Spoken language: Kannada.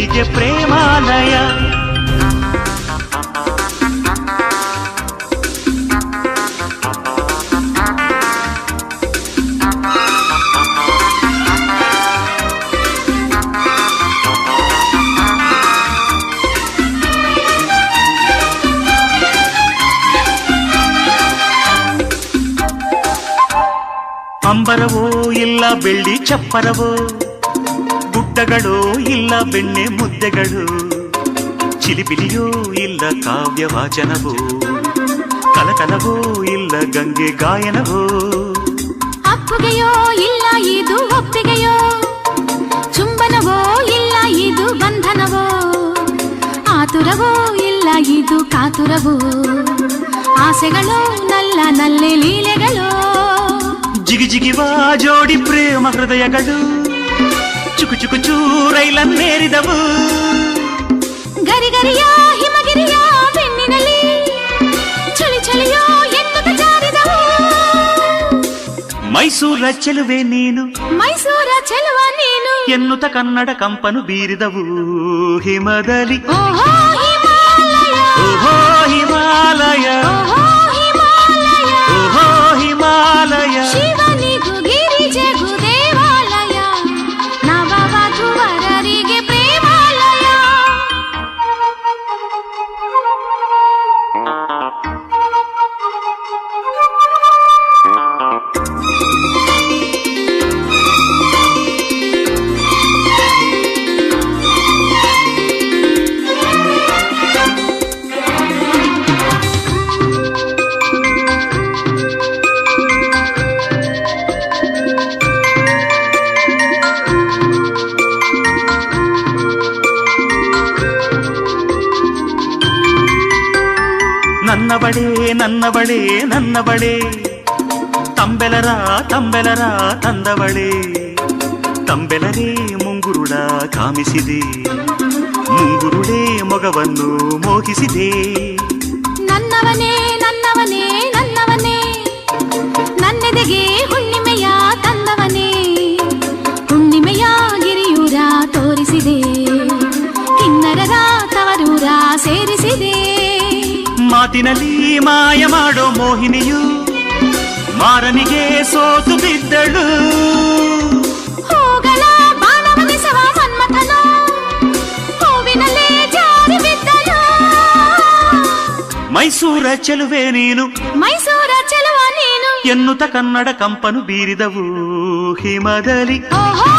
ಮೈಸೂರರಿಗೆ ಪ್ರೇಮಾಲಯ ಅಂಬರವೋ ಇಲ್ಲ ಬೆಳ್ಳಿ ಚಪ್ಪರವೋ ಗುಡ್ಡಗಳೋ ಇಲ್ಲ ಬೆಣ್ಣೆ ಮುದ್ದೆಗಳು. ಚಿಲಿಪಿಲಿಯೋ ಇಲ್ಲ ಕಾವ್ಯ ವಾಚನವೋ. ಕಲಕಲವೋ ಇಲ್ಲ ಗಂಗೆ ಗಾಯನವೋ. ಅಪ್ಪುಗೆಯೋ ಇಲ್ಲ ಇದು ಒಪ್ಪಿಗೆಯೋ. ಚುಂಬನವೋ ಇಲ್ಲ ಇದು ಬಂಧನವೋ. ಆತುರವೋ ಇಲ್ಲ ಇದು ಕಾತುರವೋ. ಆಸೆಗಳು ನಲ್ಲ ನಲ್ಲೆ ಲೀಲೆಗಳು. ಜಿಗಿ ಜಿಗಿವ ಜೋಡಿ ಪ್ರೇಮ ಹೃದಯಗಳು. ಚುಕು ಚುಕು ಚೂರೈಲನ್ನೇರಿದವು ಗರಿಗರಿಯ ಹಿಮಗಿರಿಯ ಬೆನ್ನಿನಲ್ಲಿ ಚಳಿ ಚಳಿಯೋ ಎನ್ನುತ್ತ ಜಾರಿದವು ಮೈಸೂರ ಚೆಲುವೆ ನೀನು ಮೈಸೂರ ಚೆಲುವ ನೀನು ಎನ್ನುತ್ತ ಕನ್ನಡ ಕಂಪನು ಬೀರಿದವು ಹಿಮದಲ್ಲಿ ಓಹೋ ಹಿಮಾಲಯ ಓಹೋ ಹಿಮಾಲಯ ಓಹೋ ಹಿಮಾಲಯ ನನ್ನವಳೇ ನನ್ನ ಬಳಿ. ತಂಬೆಲರ ತಂಬೆಲರ ತಂದವಳೇ. ತಂಬೆಲರೇ ಮುಂಗುರುಳ ಕಾಮಿಸಿದೆ. ಮುಂಗುರುಳೇ ಮೊಗವನ್ನು ಮೋಹಿಸಿದೆ. ಮಾತಿನಲ್ಲಿ ಮಾಯ ಮಾಡೋ ಮೋಹಿನಿಯು ಮಾರನಿಗೆ ಸೋತು ಬಿದ್ದಳು. ಮೈಸೂರ ಚೆಲುವೆ ನೀನು. ಮೈಸೂರ ಚೆಲುವ ನೀನು. ಎನ್ನುತ್ತ ಕನ್ನಡ ಕಂಪನು ಬೀರಿದವು ಹಿಮದಲ್ಲಿ. ಓಹೋ